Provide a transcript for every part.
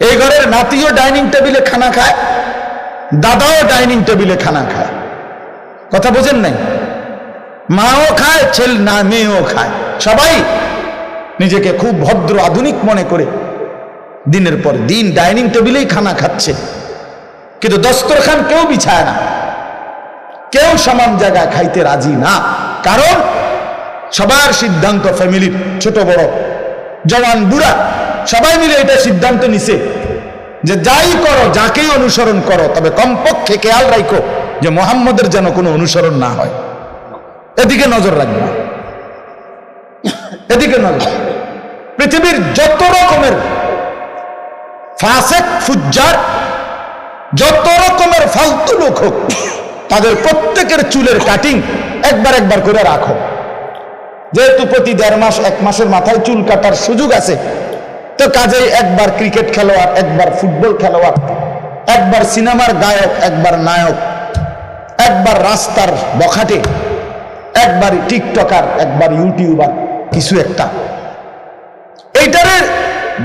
এই ঘরের নাতিও ডাইনিং টেবিলে খানা খায়, দাদাও ডাইনিং টেবিলে খানা খায়। কথা বোঝেন নাই? মাও খায়, ছেল না মেয়েও খায়। সবাই নিজেকে খুব ভদ্র আধুনিক মনে করে দিনের পর দিন ডাইনিং টেবিলেই খানা খাচ্ছে। কিন্তু দস্তরখান কেউ বিছায় না। কেউ সমান জায়গায় খাইতে রাজি না। কারণ সবার সিদ্ধান্ত ফ্যামিলির ছোট বড়, জওয়ান বুড়া সবাই মিলে এটা সিদ্ধান্ত নিছে যে যাই করো, যাকেই অনুসরণ করো, তবে কমপক্ষে খেয়াল রাখো যে মোহাম্মদের যেন কোনো অনুসরণ না হয়। এদিকে নজর রাখবে। এদিকে নজর পৃথিবীর যত রকমের ফাসেক, ফুজ্জার, যত রকমের ফালতু লোক হোক, তাদের প্রত্যেকের চুলের কাটিং একবার একবার করে রাখো। যেহেতু প্রতি দেড় মাস, এক মাসের মাথায় চুল কাটার সুযোগ আছে তো কাজেই একবার ক্রিকেট খেলোয়াড়, একবার ফুটবল খেলোয়াড়, একবার সিনেমার গায়ক, একবার নায়ক, একবার রাস্তার বখাটে, একবার টিকটকার, একবার ইউটিউবার, কিছু একটা। এইটারে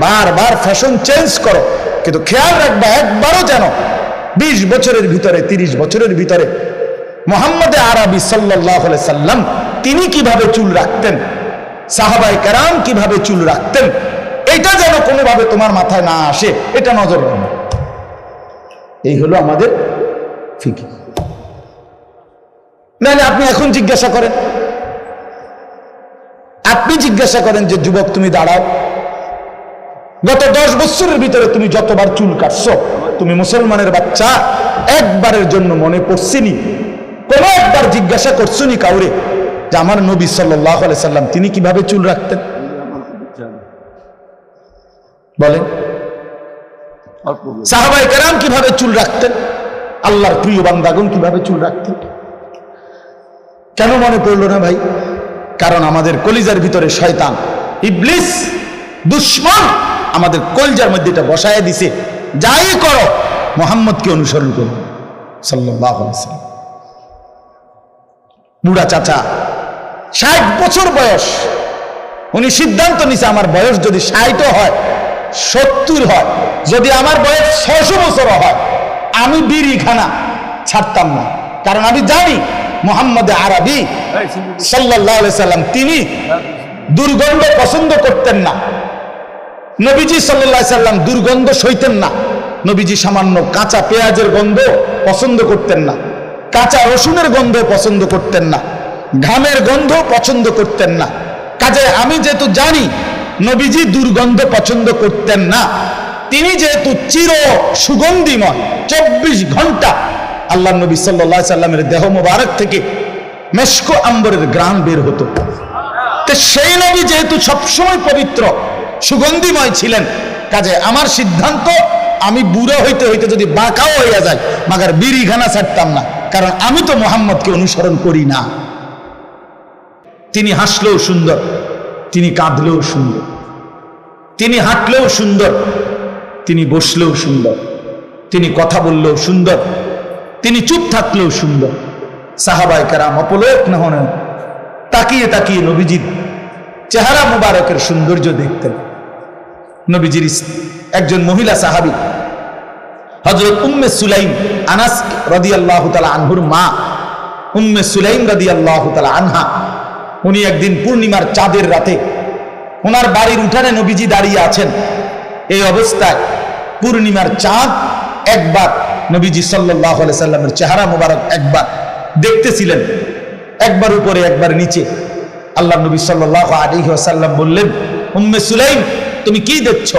বারবার ফ্যাশন চেঞ্জ করো। কিন্তু খেয়াল রাখবা, একবারও যেন বিশ বছরের ভিতরে, তিরিশ বছরের ভিতরে মোহাম্মদ আরবি সাল্লাহ সাল্লাম তিনি কীভাবে চুল রাখতেন সাহাবাই কারাম কীভাবে চুল রাখতেন এটা যেন কোনোভাবে তোমার মাথায় না আসে, এটা নজর রাখবে এই হলো আমাদের ফিকি নাহলে আপনি এখন জিজ্ঞাসা করেন, আপনি জিজ্ঞাসা করেন যে, যুবক, তুমি দাঁড়াও। গত দশ বছরের ভিতরে তুমি যতবার চুল কাটছো, তুমি মুসলমানের বাচ্চা, একবারের জন্য মনে পড়ছিনি, কোন একবার জিজ্ঞাসা করছনি কাউরে যে, আমার নবী সাল্লাহ সাল্লাম, তিনি কীভাবে চুল রাখতেন? বলেন। সাহাবাই কেরাম কীভাবে চুল রাখতেন? আল্লাহর প্রিয় বান্দাগুন কীভাবে চুল রাখতেন? কেন মনে পড়ল না ভাই? কারণ আমাদের কলিজার ভিতরে শয়তান, ইবলিস, দুশ্মন আমাদের কলজার মধ্যে এটা বসায় দিছে। যাই করো, মোহাম্মদকে অনুসরণ করো। সাল্লাহ বুড়া চাচা, ষাট বছর বয়স। উনি সিদ্ধান্ত নিছে, আমার বয়স যদি ষাটও হয় সত্তর হয়। যদি আমার বয়স ছশো বছর হয় আমি বিড়ি খানা ছাড়তাম না। কারণ আমি জানি মোহাম্মদ আরবি সাল্লাহ সাল্লাম তিনি দুর্গন্ধ পছন্দ করতেন না। নবীজি সাল্লাহ সাল্লাম দুর্গন্ধ সইতেন না। নবীজি সামান্য কাঁচা পেঁয়াজের গন্ধ পছন্দ করতেন না। কাঁচা রসুনের গন্ধ পছন্দ করতেন না। ঘামের গন্ধ পছন্দ করতেন না। কাজে আমি যেহেতু জানি নবীজি দুর্গন্ধ পছন্দ করতেন না। তিনি যেহেতু চির সুগন্ধিময়, চব্বিশ ঘণ্টা আল্লাহ নবী সাল্লাহ সাল্লামের দেহ মোবারক থেকে মেশকো আম্বরের গ্রাম বের হতো। সেই নবী যেহেতু সবসময় পবিত্র, সুগন্ধিময় ছিলেন, কাজে আমার সিদ্ধান্ত, আমি বুড়ো হইতে হইতে যদি বাঁকাও হইয়া যায়, মাগার বিড়িখানা ছাড়তাম না, কারণ আমি তো মোহাম্মদকে অনুসরণ করি না। তিনি হাসলেও সুন্দর তিনি কাঁদলেও সুন্দর। তিনি হাঁটলেও সুন্দর। তিনি বসলেও সুন্দর। তিনি কথা বললেও সুন্দর। তিনি চুপ থাকলেও সুন্দর। সাহাবাই কারাম অপলোক না হন তাকিয়ে তাকিয়ে নবীজির চেহারা মুবারকের সৌন্দর্য দেখতেন। নবীজির একজন মহিলা সাহাবি হজরত উম্মে সুলাইম আনাস রদি আল্লাহ আনহুর মা। উম্মে সুলাইম রদি আল্লাহ আনহা উনি একদিন পূর্ণিমার চাঁদের রাতে ওনার বাড়ির উঠানে নবীজি দাঁড়িয়ে আছেন। এই অবস্থায় পূর্ণিমার চাঁদ একবার নবীজি সাল্লাহ সাল্লামের চেহারা মোবারক একবার দেখতেছিলেন। একবার উপরে, একবার নিচে। আল্লাহ নবী সাল্লাহ আলী সাল্লাম বললেন, উম্মে সুলাইম, তুমি কি দেখছ?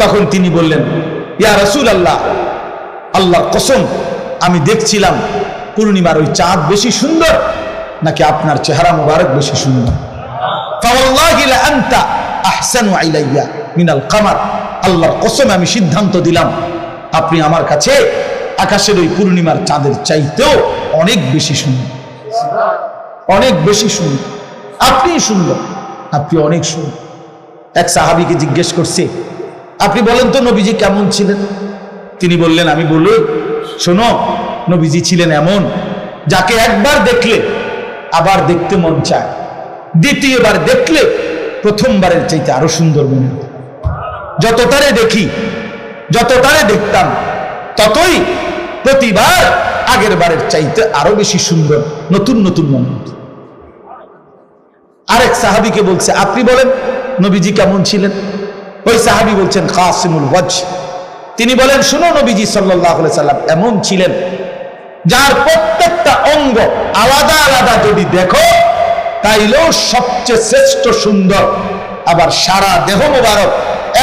তখন তিনি বললেন, ইয়া রসুল আল্লাহ আল্লাহর কসম, আমি দেখছিলাম পূর্ণিমার ওই চাঁদ বেশি সুন্দর নাকি আপনার চেহারা মুবারক বেশি সুন্দর? মিনাল কামার। আল্লাহর কসম, আমি সিদ্ধান্ত দিলাম, আপনি আমার কাছে আকাশের ওই পূর্ণিমার চাঁদের চাইতেও অনেক বেশি সুন্দর। অনেক বেশি সুন্দর। আপনি সুন্দর, আপনি অনেক সুন্দর। এক সাহাবিকে জিজ্ঞেস করছে, আপনি বলেন তো নবীজি কেমন ছিলেন? তিনি বললেন, আমি বলি শোনো, নবীজি ছিলেন এমন, যাকে একবার দেখলে দেখতে মন চায়। দ্বিতীয়বার দেখলে প্রথমবারের চাইতে আরও সুন্দর মনে হয়। যত তারে দেখি, যত তারে দেখতাম, ততই প্রতিবার আগের বারের চাইতে আরও বেশি সুন্দর, নতুন নতুন মনে হতো। আরেক সাহাবিকে বলছে, আপনি বলেন, নবীজি কেমন ছিলেন? ওই সাহাবি বলছেন, কাসিমুল ওয়াজ তিনি বলেন, শুনো নবীজি সাল্লাহ সাল্লাম এমন ছিলেন যার প্রত্যেকটা অঙ্গ আলাদা আলাদা যদি দেখো, তাইলেও সবচেয়ে শ্রেষ্ঠ সুন্দর। আবার সারা দেহ মোবারক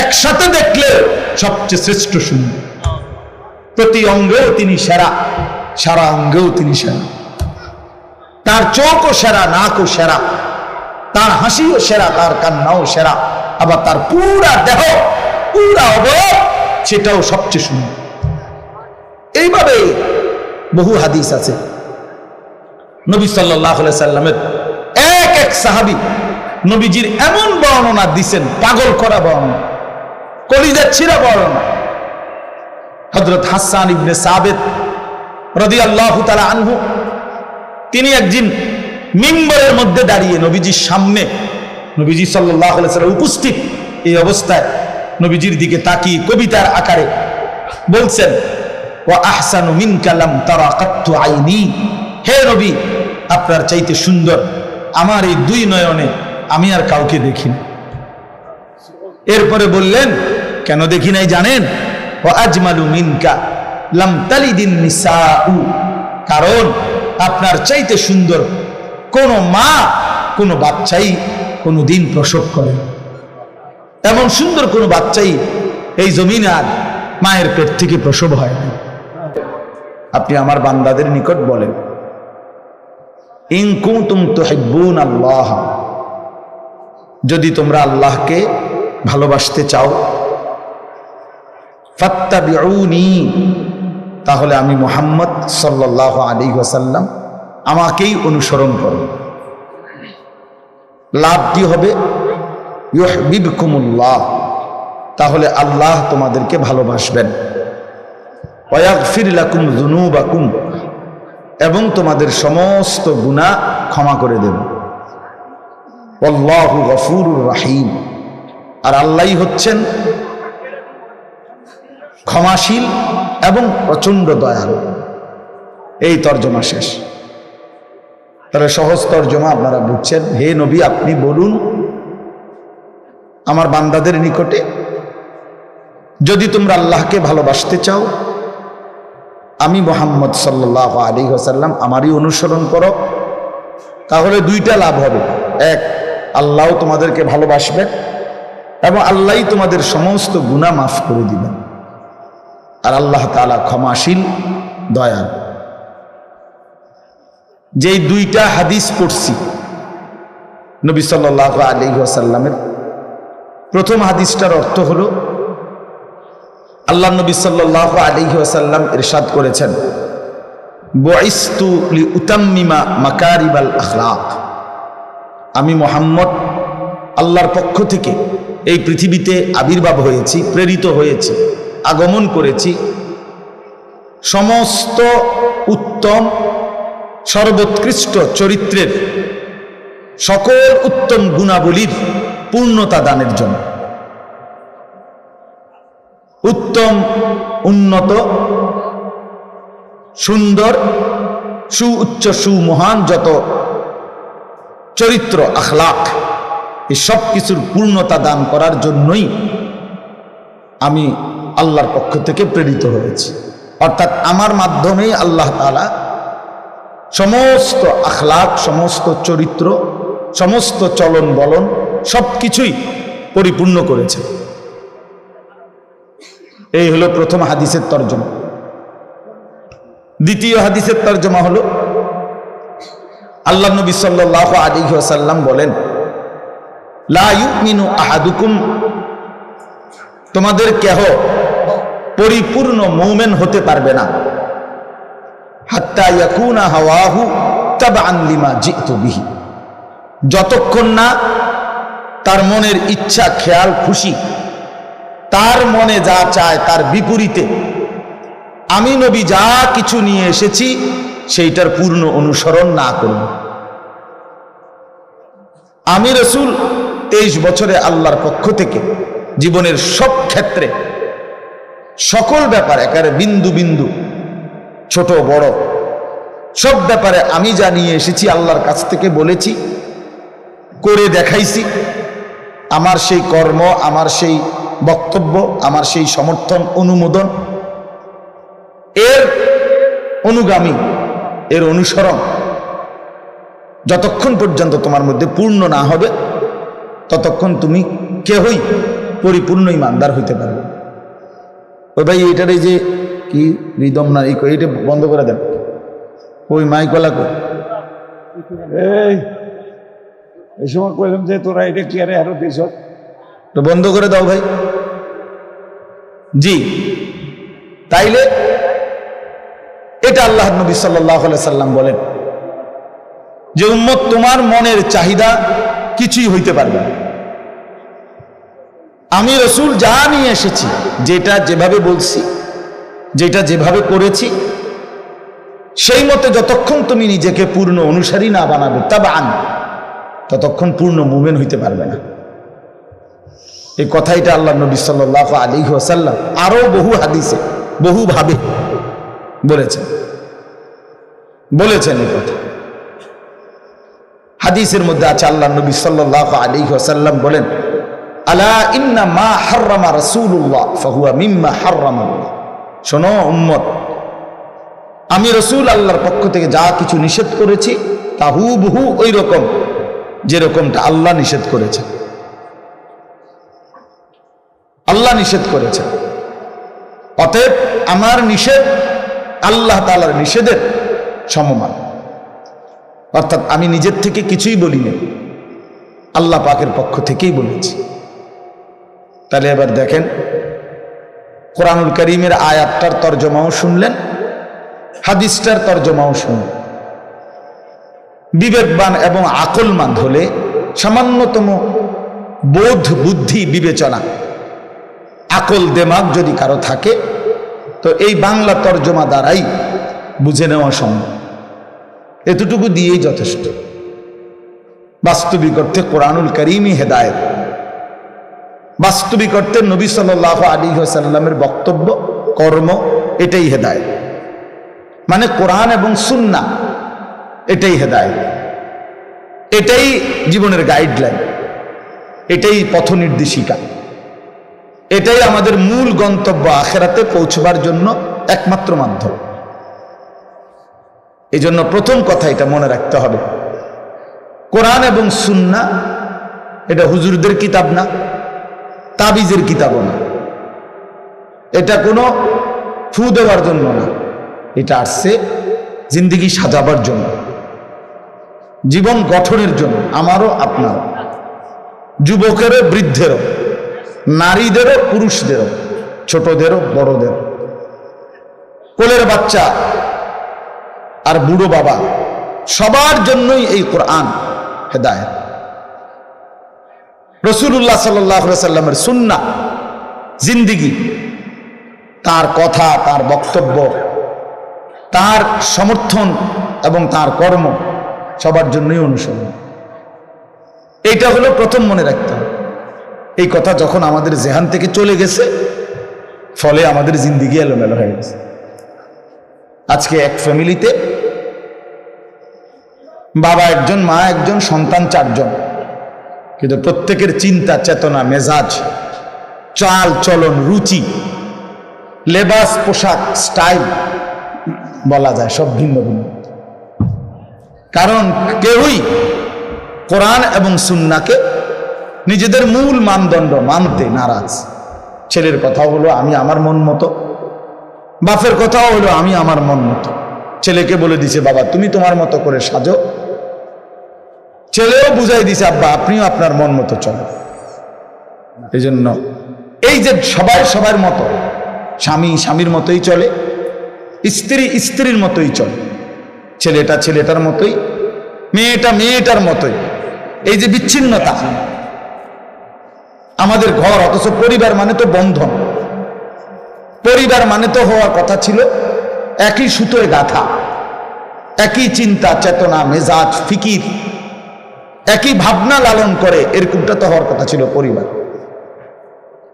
একসাথে দেখলে সবচেয়ে শ্রেষ্ঠ সুন্দর। প্রতি অঙ্গেও তিনি সেরা, সারা অঙ্গেও তিনি সেরা। তার চোখও সেরা, নাকও সেরা। তার হাসিও সেরা, তার কান্নাও সেরা। আবার তার পুরা দেহ, পুরা অবয়ব, সেটাও সবচেয়ে সুন্দর। এইভাবে বহু হাদিস আছে। নবী সাল্লাহ সাল্লামের এক এক সাহাবি নবীজির এমন বর্ণনা দিছেন, পাগল করা বর্ণনা, কলিজার ছিঁড়া বর্ণনা। হজরত হাসান ইবনে সাবেদ রদি আল্লাহ তালা আনহু, তিনি একদিন মিম্বরের মধ্যে দাঁড়িয়ে নবীজির সামনে, নবীজি সাল্লাহ সাল্লাম উপস্থিত এই অবস্থায় নবীজির দিকে তাকিয়ে কবিতার আকারে বলছেন আপনার চাইতে সুন্দর, আমার এই দুই নয়নে আমি আর কাউকে দেখি এরপরে বললেন, কেন দেখি নাই জানেন? ও আজমালু মিনকা লাম তালিদিন নিসাউ। কারণ, আপনার চাইতে সুন্দর, কোন মা, কোন বাচ্চাই কোনো দিন প্রসব করে। এমন সুন্দর কোনো বাচ্চাই এই জমিনে আর মায়ের পেট থেকে প্রসব হয় না। আপনি আমার বান্দাদের নিকট বলেন। ইনকুম তুম তো হেব্বুন আল্লাহ। যদি তোমরা আল্লাহকে ভালোবাসতে চাও, ফাত্তাবিউনি, তাহলে আমি মোহাম্মদ সাল্লাহ আলী ওসাল্লাম আমাকেই অনুসরণ করো। লাভ কি হবে? ইউহবিবকুমুল্লাহ। তাহলে আল্লাহ তোমাদেরকে ভালোবাসবেন। যুনুবাকুম, এবং তোমাদের সমস্ত গুনাহ ক্ষমা করে দেব। আল্লাহু গফুরুর রাহিম। আর আল্লাহই হচ্ছেন ক্ষমাশীল এবং প্রচণ্ড দয়ালু। এই তর্জমা শেষ। তাহলে সহজ তর্জমা আপনারা বুঝছেন। হে নবী, আপনি বলুন, আমার বান্দাদের নিকটে, যদি তোমরা আল্লাহকে ভালোবাসতে চাও আমি মোহাম্মদ সাল্লাহ আলী হাসাল্লাম আমারই অনুসরণ করো। তাহলে দুইটা লাভ হবে। এক, আল্লাহ তোমাদেরকে ভালোবাসবেন এবং আল্লাহই তোমাদের সমস্ত গুণা মাফ করে দিবেন। আর আল্লাহ তালা ক্ষমাশীল, দয়াল। যেই দুইটা হাদিস পড়ছি, নবী সাল্লাহ আলী আসাল্লামের প্রথম হাদিসটার অর্থ হলো আল্লাহ নবী সাল্লাহ আলী আসাল্লাম ইরশাদ করেছেন বয়স্তু লি উতাম্মিমা মাকারিবাল আখলাক। আমি মোহাম্মদ, আল্লাহর পক্ষ থেকে এই পৃথিবীতে আবির্ভাব হয়েছি, প্রেরিত হয়েছি, আগমন করেছি। সমস্ত উত্তম, সর্বোৎকৃষ্ট চরিত্রের সকল উত্তম গুণাবলীর পূর্ণতা দানের জন্য। উত্তম, উন্নত, সুন্দর সুউচ্চ সুমহান যত চরিত্র, আখলাক, এই সব কিছুর পূর্ণতা দান করার জন্যই আমি আল্লাহর পক্ষ থেকে প্রেরিত হয়েছি। অর্থাৎ আমার মাধ্যমেই আল্লাহ তালা সমস্ত আখলাক, সমস্ত চরিত্র, সমস্ত চলন বলন সব কিছুই পরিপূর্ণ করেছে এই হলো প্রথম হাদিসের তর্জমা। দ্বিতীয় হাদিসের তর্জমা হলো, আল্লাহ নবী সাল্লাহ সাল্লাম বলেন, লা ইউমিনু আহাদুকুম। তোমাদের কেহ পরিপূর্ণ মৌমেন হতে পারবে না। হাত্তা ইয়াকুনা হাওয়াহু তাবাআন লিমা জিতু বিহি। যতক্ষণ না তার মনের ইচ্ছা, খেয়াল, খুশি তার মনে যা চায় তার বিপরীতে। আমি নবী যা কিছু নিয়ে এসেছি, সেইটার পূর্ণ অনুসরণ না করব। আমি রসুল তেইশ বছরে আল্লাহর পক্ষ থেকে জীবনের সব ক্ষেত্রে সকল ব্যাপার একারে বিন্দু বিন্দু, ছোট, বড়, সব ব্যাপারে আমি যা নিয়ে এসেছি আল্লাহর কাছ থেকে বলেছি, করে দেখাইছি। আমার সেই কর্ম, আমার সেই বক্তব্য, আমার সেই সমর্থন, অনুমোদন, এর অনুগামী, এর অনুসরণ যতক্ষণ পর্যন্ত তোমার মধ্যে পূর্ণ না হবে, ততক্ষণ তুমি কেহই পরিপূর্ণ ইমানদার হইতে পারবে ওই ভাই এটার এই যে কি রিদম না, এই এটা বন্ধ করে দেন। ওই মাইকলা কো এই সময় কইলাম যে তোরা এটা কি আরে আরও দিছ তো বন্ধ করে দাও ভাই। জি। তাইলে এটা আল্লাহ নবী সাল্লাহ সাল্লাম বলেন যে, উম্মত, তোমার মনের চাহিদা কিছুই হইতে পারবে আমি রসুল যা নিয়ে এসেছি, যেটা যেভাবে বলছি, যেটা যেভাবে করেছি, সেই মতে যতক্ষণ তুমি নিজেকে পূর্ণ অনুসারী না বানাবে তবে আন ততক্ষণ পূর্ণ মুভমেন্ট হইতে পারবে না। এই কথাইটা আল্লাহ নবী সাল্লাহ আলী ওসাল্লাম আরও বহু হাদিসে, বহু ভাবে বলেছেন। বলেছেন এই কথা। হাদিসের মধ্যে আছে আল্লাহ নবী সাল্লাহ আলী ওসাল্লাম বলেন, আলা ইন্না মা রসুল্লাহ ফাহুয়া মিম্মা শোনো উম্মত, আমি রসুল আল্লাহর পক্ষ থেকে যা কিছু নিষেধ করেছি তা হুবহু ওই রকম, যেরকমটা আল্লাহ নিষেধ করেছে আল্লাহ নিষেধ করেছে। অতএব আমার নিষেধ আল্লাহ তালার নিষেধের সমমান। অর্থাৎ আমি নিজের থেকে কিছুই বলিনি, আল্লাহ পাকের পক্ষ থেকেই বলেছি। তাহলে এবার দেখেন, কোরআনুল করিমের আয়াতটার তর্জমাও শুনলেন, হাদিসটার তর্জমাও শুনলেন। বিবেকবান এবং আকলমান হলে সামান্যতম বোধ বুদ্ধি বিবেচনা আকল দেমাগ যদি কারও থাকে, তো এই বাংলা তর্জমা দ্বারাই বুঝে নেওয়া সম্ভব। এতটুকু দিয়েই যথেষ্ট। বাস্তবিক অর্থে কোরআনুল করিমই হেদায়ত। বাস্তবিক অর্থে নবী সাল আলী সাল্লামের বক্তব্য, কর্ম, এটাই হেদায়ত। মানে কোরআন এবং সুন্না এটাই হেদায়ত। এটাই জীবনের গাইডলাইন এটাই পথ নির্দেশিকা। এটাই আমাদের মূল গন্তব্য আখেরাতে পৌঁছবার জন্য একমাত্র মাধ্যম। এই জন্য প্রথম কথা এটা মনে রাখতে হবে। কোরআন এবং সুন্না, এটা হুজুরদের কিতাব না, তাবিজের কিতাবও না। এটা কোনো ফু দেওয়ার জন্য না, এটা আসছে জিন্দিগি সাজাবার জন্য, জীবন গঠনের জন্য, আমারও, আপনারও, যুবকেরও, বৃদ্ধেরও। নারীদেরও, পুরুষদেরও, ছোটদেরও, বড়দেরও। কোলের বাচ্চা আর বুড়ো বাবা, সবার জন্যই এই কোরআন হেদায়ত। রসুল্লাহ সাল্লাহ সাল্লামের সুন্না জিন্দিগি, তার কথা, তার বক্তব্য, তার সমর্থন এবং তার কর্ম সবার জন্যই অনুসরণ। এইটা হলো প্রথম মনে রাখতে এই কথা যখন আমাদের জেহান থেকে চলে গেছে, ফলে আমাদের জিন্দিগি এলোমেলো হয়ে গেছে। আজকে এক ফ্যামিলিতে বাবা একজন, মা একজন, সন্তান চারজন। কিন্তু প্রত্যেকের চিন্তা, চেতনা, মেজাজ, চাল, চলন, রুচি, লেবাস, পোশাক, স্টাইল বলা যায়, সব ভিন্ন ভিন্ন। কারণ কেউই কোরআন এবং সুন্নাকে নিজেদের মূল মানদণ্ড মানতে নারাজ। ছেলের কথা হলো, আমি আমার মন মতো। বাপের কথাও হলো, আমি আমার মন মতো। ছেলেকে বলে দিছে, বাবা, তুমি তোমার মতো করে সাজো। ছেলেও বুঝাই দিছে, আব্বা, আপনিও আপনার মন মতো চলো এই জন্য এই যে সবাই সবার মতো, স্বামী স্বামীর মতোই চলে, স্ত্রী স্ত্রীর মতোই চলে, ছেলেটা ছেলেটার মতোই, মেয়েটা মেয়েটার মতোই, এই যে বিচ্ছিন্নতা আমাদের ঘর অথচ পরিবার মানে তো বন্ধন। পরিবার মানে তো হওয়ার কথা ছিল একই সুতোয় গাথা একই চিন্তা চেতনা মেজাজ ফিকির একই ভাবনা লালন করে এরকমটা তো হওয়ার কথা ছিল পরিবার।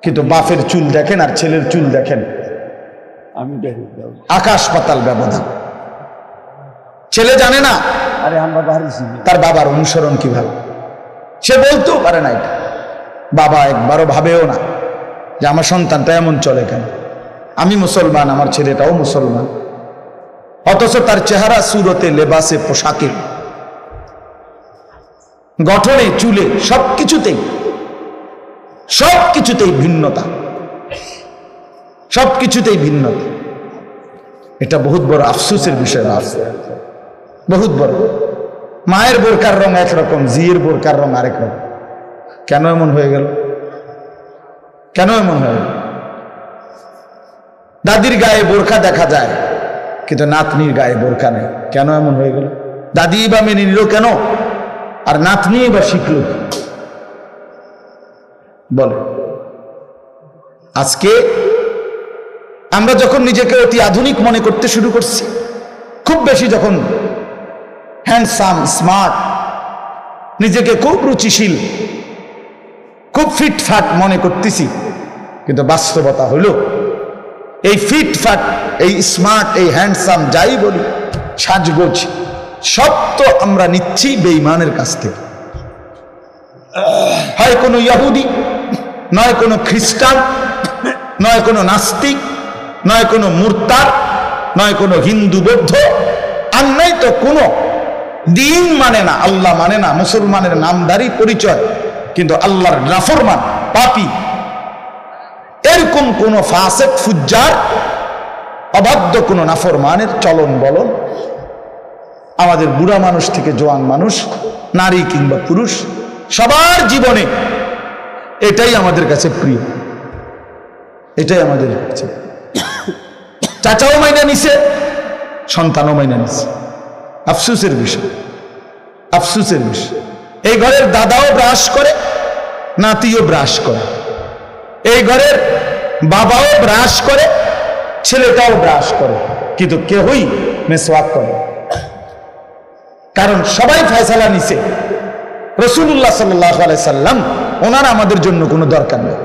কিন্তু বাপের চুল দেখেন আর ছেলের চুল দেখেন। আমি আকাশ পাতাল ব্যবধান। ছেলে জানে না আরে আমরা তার বাবার অনুসরণ কীভাবে। সে বলতেও পারে না এটা। বাবা একবারও ভাবেও না যে আমার সন্তানটা এমন চলে কেন? আমি মুসলমান, আমার ছেলেটাও মুসলমান। অথচ তার চেহারা সুরতে, লেবাসে, পোশাকে, গঠনে, চুলে সব কিছুতেই সব কিছুতেই ভিন্নতা। সব কিছুতেই ভিন্নতা। এটা বহুত বড় আফসোসের বিষয় আছে বহুত বড়। মায়ের বোরকার রং একরকম জিয়ের বোরকার রং আরেক রকম। কেন এমন হয়ে গেল? কেন এমন হয়ে গেল? দাদির গায়ে বোরখা দেখা যায়, কিন্তু নাতনির গায়ে বোরখা নেই। কেন এমন হয়ে গেল? দাদি বা মেনে নিল কেন? আর নাতনি বা শিখল? বলে, আজকে আমরা যখন নিজেকে অতি আধুনিক মনে করতে শুরু করছি, খুব বেশি যখন হ্যান্ডসাম স্মার্ট নিজেকে খুব রুচিশীল খুব ফিটফাট মনে করতেছি। কিন্তু বাস্তবতা হলো, এই ফিটফাট এই স্মার্ট এই হ্যান্ডসাম যাই বলি, সাজগোজ, সব তো আমরা নিচ্ছি বেইমানের কাছ থেকে। হয় কোনো ইয়াহুদি নয় কোনো খ্রিস্টান, নয় কোনো নাস্তিক, নয় কোনো মূর্তার নয় কোনো হিন্দু বৌদ্ধ আর নয় তো কোনো দিন মানে না, আল্লাহ মানে না, মুসলমানের নামদারি পরিচয়। কিন্তু আল্লাহর নাফরমান, পাপি। এরকম কোন ফাসেক, ফুজ্জার, অবাধ্য কোন নাফরমানের চলন বলন? আমাদের বুড়া মানুষ থেকে জোয়ান মানুষ, নারী কিংবা পুরুষ, সবার জীবনে এটাই আমাদের কাছে প্রিয়। এটাই আমাদের কাছে। চাচাও মাইনা নিছে, সন্তানও মাইনা নিছে। আফসুসের বিষয়। আফসুসের বিষয়। এই ঘরের দাদাও ব্রাশ করে নাতিও ব্রাশ করে। এই ঘরের বাবাও ব্রাশ করে, ছেলেটাও ব্রাশ করে, কিন্তু কেউই মেসওয়াক করে কারণ সবাই ফয়সালা নিছে। রসুল্লাহ সাল্লাহ সাল্লাম, ওনার আমাদের জন্য কোনো দরকার নেই।